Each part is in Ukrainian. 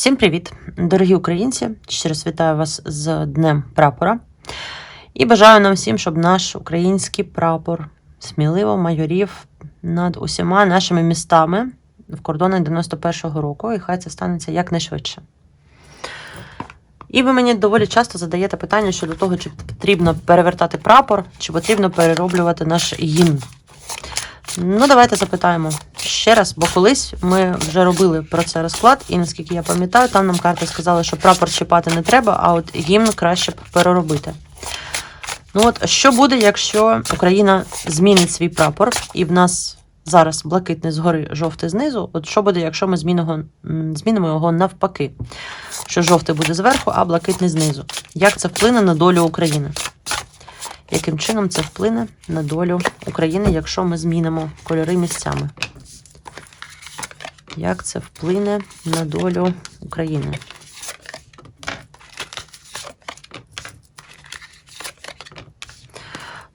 Всім привіт, дорогі українці! Ще раз вітаю вас з Днем прапора. І бажаю нам всім, щоб наш український прапор сміливо майорів над усіма нашими містами в кордонах 91-го року, і хай це станеться якнайшвидше. І ви мені доволі часто задаєте питання щодо того, чи потрібно перевертати прапор, чи потрібно перероблювати наш гімн. Ну, давайте запитаємо ще раз, бо колись ми вже робили про це розклад, і наскільки я пам'ятаю, там нам карти сказали, що прапор чіпати не треба, а от гімн краще б переробити. Ну от що буде, якщо Україна змінить свій прапор, і в нас зараз блакитний згори, жовтий знизу? От що буде, якщо ми змінимо, змінимо його навпаки? Що жовтий буде зверху, а блакитний знизу? Як це вплине на долю України? Яким чином це вплине на долю України, якщо ми змінимо кольори місцями? Як це вплине на долю України?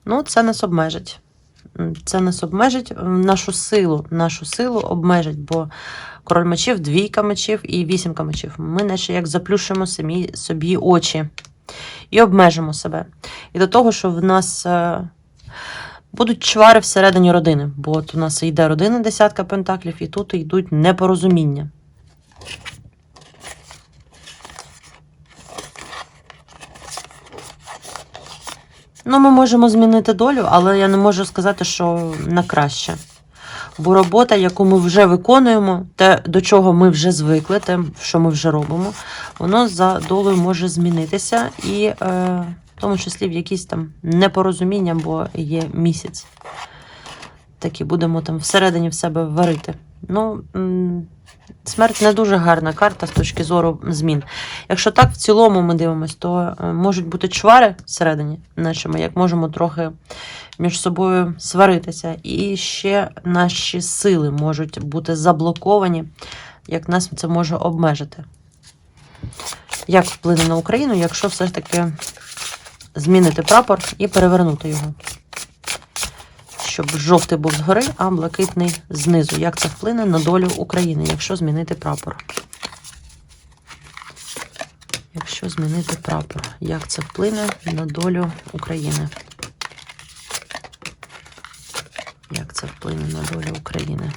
Ну, це нас обмежить. Це нас обмежить нашу силу, нашу силу обмежить, бо король мечів, двійка мечів і вісімка мечів. Ми наче як заплющимо самі собі очі і обмежимо себе. І до того, що в нас е, будуть чвари всередині родини, бо от у нас йде родина десятка пентаклів, і тут йдуть непорозуміння. Ну, ми можемо змінити долю, але я не можу сказати, що на краще. Бо робота, яку ми вже виконуємо, те, до чого ми вже звикли, те, що ми вже робимо, воно за долею може змінитися, і е, тому числі в якісь там непорозуміння, бо є місяць. Такі будемо там всередині в себе варити. Ну, смерть не дуже гарна карта з точки зору змін. Якщо так в цілому ми дивимося, то е, можуть бути чвари всередині, наче ми як можемо трохи між собою сваритися. І ще наші сили можуть бути заблоковані, як нас це може обмежити. Як вплине на Україну, якщо все ж таки змінити прапор і перевернути його? Щоб жовтий був згори, а блакитний знизу. Як це вплине на долю України, якщо змінити прапор? Якщо змінити прапор, як це вплине на долю України? Як це вплине на долю України?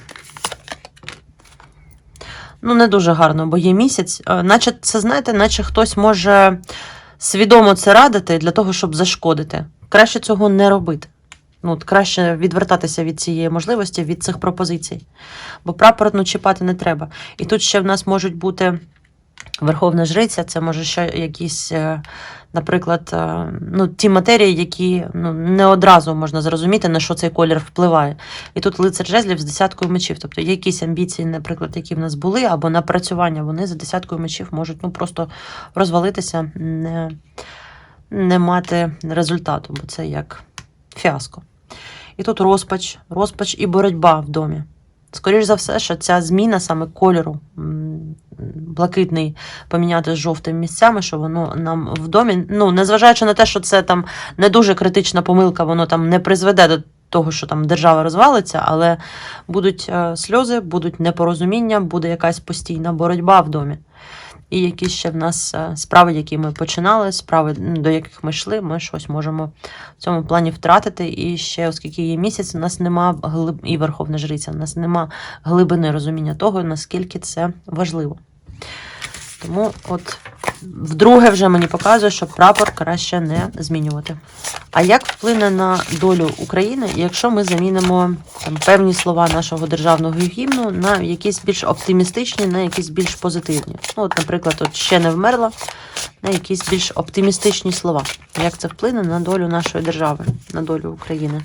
Ну, не дуже гарно, бо є місяць. Е, Наче це, знаєте, наче хтось може свідомо це радити для того, щоб зашкодити. Краще цього не робити. Ну, от краще відвертатися від цієї можливості, від цих пропозицій. Бо прапор ну, чіпати не треба. І тут ще в нас можуть бути верховна жриця, це може ще якісь, е, наприклад, е, ну, ті матерії, які ну, не одразу можна зрозуміти, на що цей колір впливає. І тут лицар жезлів з десяткою мечів. Тобто є якісь амбіції, наприклад, які в нас були, або напрацювання, вони за десяткою мечів можуть ну, просто розвалитися, не, не мати результату, бо це як фіаско. І тут розпач, розпач і боротьба в домі. Скоріше за все, що ця зміна саме кольору блакитний поміняти з жовтим місцями, що воно нам в домі, ну, незважаючи на те, що це там не дуже критична помилка, воно там не призведе до того, що там держава розвалиться, але будуть е, сльози, будуть непорозуміння, буде якась постійна боротьба в домі. І якісь ще в нас е, справи, які ми починали, справи, до яких ми йшли, ми щось можемо в цьому плані втратити. І ще, оскільки є місяць, у нас нема глиб... і Верховна Жриця, у нас нема глибини розуміння того, наскільки це важливо. Тому, от, вдруге, вже мені показує, що прапор краще не змінювати. А як вплине на долю України, якщо ми замінимо там, певні слова нашого державного гімну на якісь більш оптимістичні, на якісь більш позитивні? Ну, от, наприклад, от ще не вмерла, на якісь більш оптимістичні слова. Як це вплине на долю нашої держави, на долю України?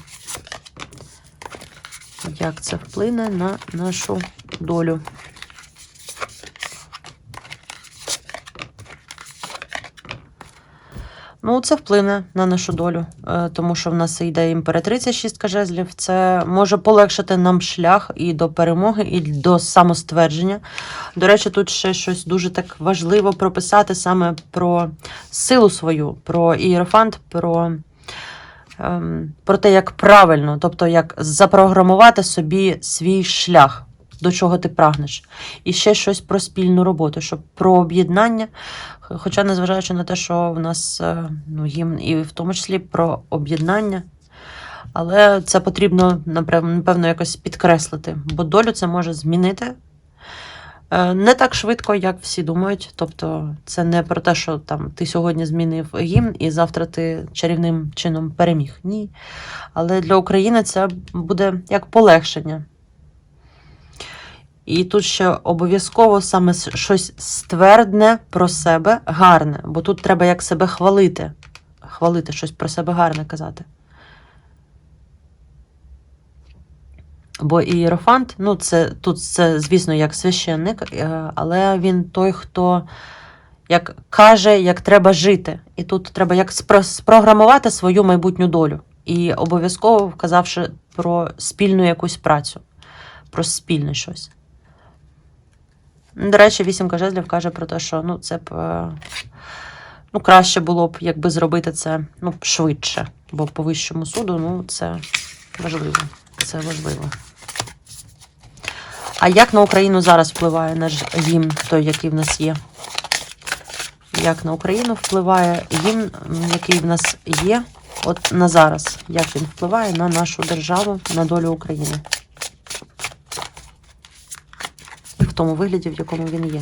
Як це вплине на нашу долю? Ну, це вплине на нашу долю, е, тому що в нас йде імператриця шістка жезлів. Це може полегшити нам шлях і до перемоги, і до самоствердження. До речі, тут ще щось дуже так важливо прописати саме про силу свою, про ієрофант, про, ем, про те, як правильно, тобто як запрограмувати собі свій шлях. До чого ти прагнеш. І ще щось про спільну роботу, щоб про об'єднання. Хоча, незважаючи на те, що в нас е, ну, гімн, і в тому числі про об'єднання. Але це потрібно, напев- напевно, якось підкреслити, бо долю це може змінити. Е, Не так швидко, як всі думають. Тобто, це не про те, що там ти сьогодні змінив гімн, і завтра ти чарівним чином переміг. Ні. Але для України це буде як полегшення. І тут ще обов'язково саме щось ствердне про себе гарне, бо тут треба як себе хвалити. Хвалити щось про себе гарне казати. Бо ієрофант, ну це тут це, звісно, як священник, е, але він той, хто як каже, як треба жити. І тут треба як спрограмувати свою майбутню долю. І обов'язково вказавши про спільну якусь працю, про спільне щось. До речі, вісімка жезлів каже про те, що ну, це б е, ну, краще було б, якби зробити це ну, швидше. Бо по вищому суду ну, це важливо. Це важливо. А як на Україну зараз впливає наш гімн, той, який в нас є? Як на Україну впливає гімн, який в нас є, от на зараз? Як він впливає на нашу державу, на долю України? В тому вигляді, в якому він є.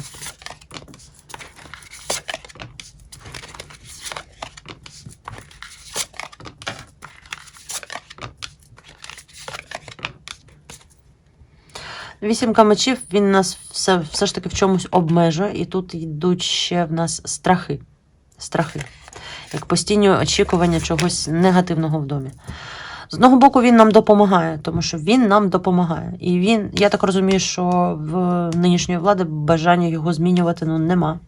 Вісімка мечів, він нас все, все ж таки в чомусь обмежує, і тут йдуть ще в нас страхи. Страхи. Як постійні очікування чогось негативного в домі. З одного боку, він нам допомагає, тому що він нам допомагає. І він, я так розумію, що в нинішньої влади бажання його змінювати ну, нема.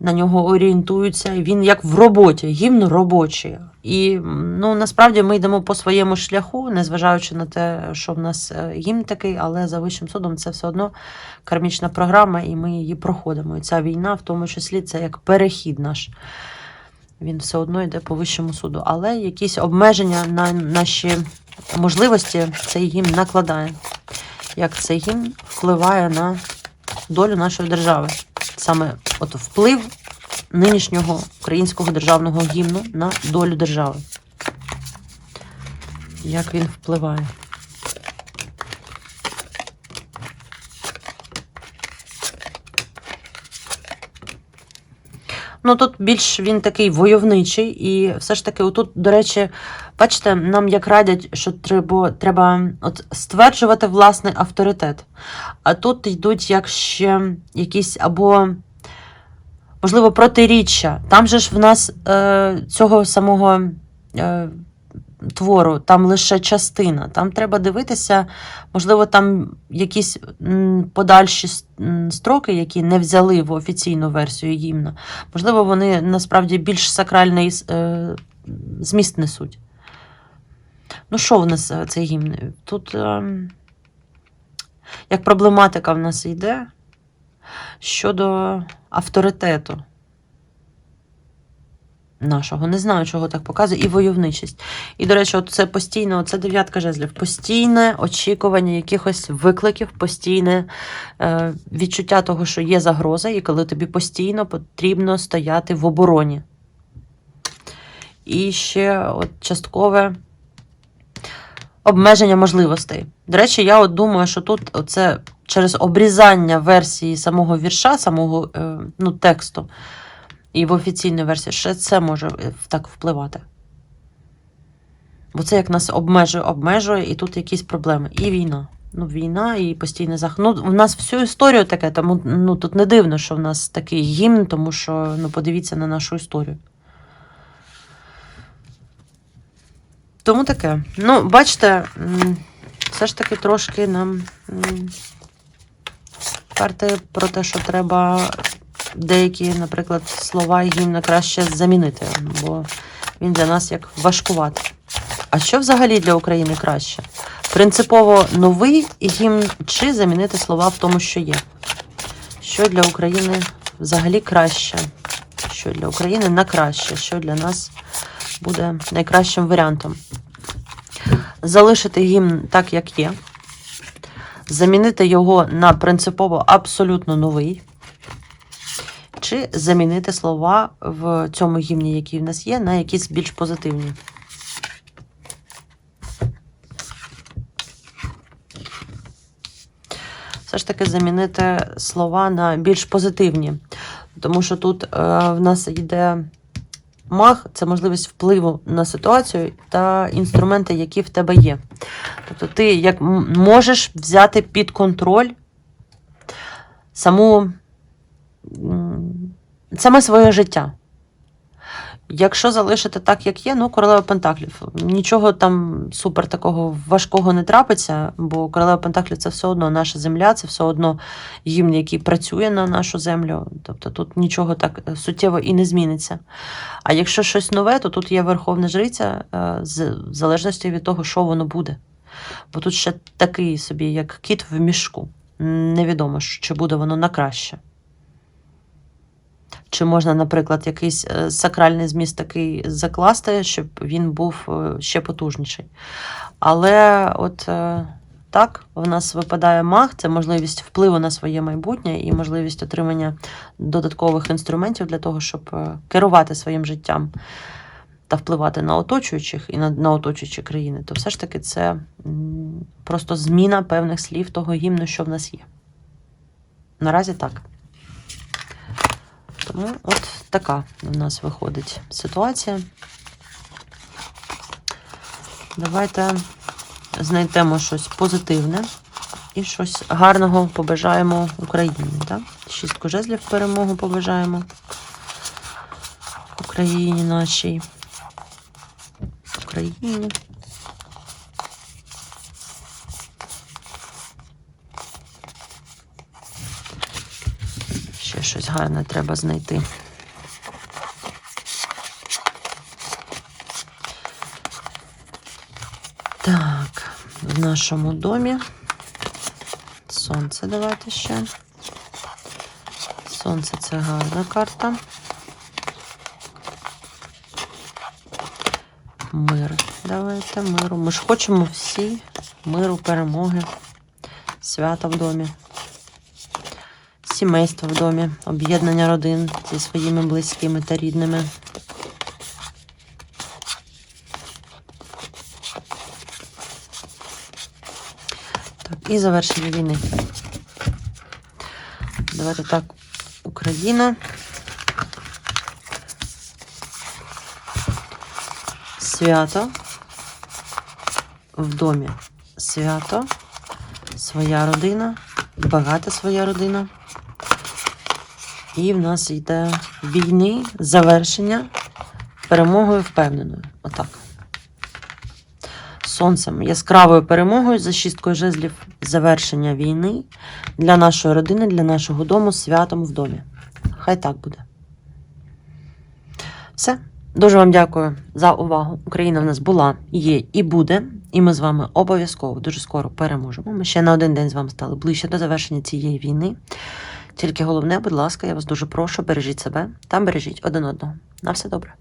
На нього орієнтуються. і Він як в роботі, гімн робочий. І ну, насправді ми йдемо по своєму шляху, незважаючи на те, що в нас е, гімн такий, але за вищим судом це все одно кармічна програма, і ми її проходимо. І ця війна, в тому числі, це як перехід наш. Він все одно йде по вищому суду. Але якісь обмеження на наші можливості цей гімн накладає. Як цей гімн впливає на долю нашої держави. Саме от вплив нинішнього українського державного гімну на долю держави. Як він впливає? Ну тут більш він такий войовничий, і все ж таки, отут, до речі, бачите, нам як радять, що треба, треба от стверджувати власний авторитет. А тут йдуть як ще якісь або, можливо, протиріччя. Там же ж в нас е, цього самого е, твору, там лише частина. Там треба дивитися, можливо, там якісь подальші строки, які не взяли в офіційну версію гімна. Можливо, вони насправді більш сакральний е, зміст несуть. Ну, що в нас е, цей гімн? Тут е, як проблематика в нас йде щодо авторитету нашого. Не знаю, чого так показує, і войовничість. І, до речі, от це постійно, це дев'ятка жезлів, постійне очікування якихось викликів, постійне е, відчуття того, що є загроза, і коли тобі постійно потрібно стояти в обороні. І ще от часткове обмеження можливостей. До речі, я от думаю, що тут це через обрізання версії самого вірша, самого е, ну, тексту, і в офіційній версії ще це може е, так впливати. Бо це як нас обмежує, обмежує, і тут якісь проблеми. І війна. Ну, війна і постійний захист. Ну, в нас всю історію таке, тому ну, тут не дивно, що в нас такий гімн, тому що ну, подивіться на нашу історію. Тому таке. Ну, бачите, все ж таки трошки нам карти про те, що треба деякі, наприклад, слова гімна краще замінити, бо він для нас як важкуватий. А що взагалі для України краще? Принципово новий гімн чи замінити слова в тому, що є? Що для України взагалі краще? Що для України на краще? Що для нас буде найкращим варіантом? Залишити гімн так, як є. замінити його на принципово абсолютно новий. Чи замінити слова в цьому гімні, який в нас є, на якісь більш позитивні. Все ж таки замінити слова на більш позитивні. Тому що тут е, в нас йде маг, це можливість впливу на ситуацію та інструменти, які в тебе є. Тобто ти як можеш взяти під контроль саму саме своє життя. Якщо залишити так, як є, ну, королева Пентаклів. Нічого там супер такого важкого не трапиться, бо королева Пентаклів це все одно наша земля, це все одно гімн, який працює на нашу землю. Тобто тут нічого так суттєво і не зміниться. А якщо щось нове, то тут є Верховна Жриця, е, з- залежності від того, що воно буде. Бо тут ще такий собі, як кіт в мішку. Невідомо, чи буде воно на краще. Чи можна, наприклад, якийсь е, сакральний зміст такий закласти, щоб він був е, ще потужніший. Але от е, так, в нас випадає маг, це можливість впливу на своє майбутнє і можливість отримання додаткових інструментів для того, щоб керувати своїм життям та впливати на оточуючих і на, на оточуючі країни, то все ж таки це просто зміна певних слів того гімну, що в нас є. Наразі так. Тому от така в нас виходить ситуація. Давайте знайдемо щось позитивне і щось гарного побажаємо Україні. Так? Шістку жезлів перемогу побажаємо Україні нашій. Україні. Ще щось гарне треба знайти. Так, в нашому домі. Сонце давайте ще. Сонце це гарна карта. Мир. Давайте миру. Ми ж хочемо всі миру, перемоги, свята в домі, сімейство в домі, об'єднання родин зі своїми близькими та рідними. Так, і завершення війни. Давайте так, Україна. Свято в домі. Свято, своя родина, багата своя родина. І в нас йде війни, завершення перемогою впевненою. Отак. Сонцем, яскравою перемогою за шісткою жезлів завершення війни для нашої родини, для нашого дому, святом в домі. Хай так буде. Все. Дуже вам дякую за увагу. Україна в нас була, є і буде. І ми з вами обов'язково дуже скоро переможемо. Ми ще на один день з вами стали ближче до завершення цієї війни. Тільки головне, будь ласка, я вас дуже прошу, бережіть себе та бережіть один одного. На все добре.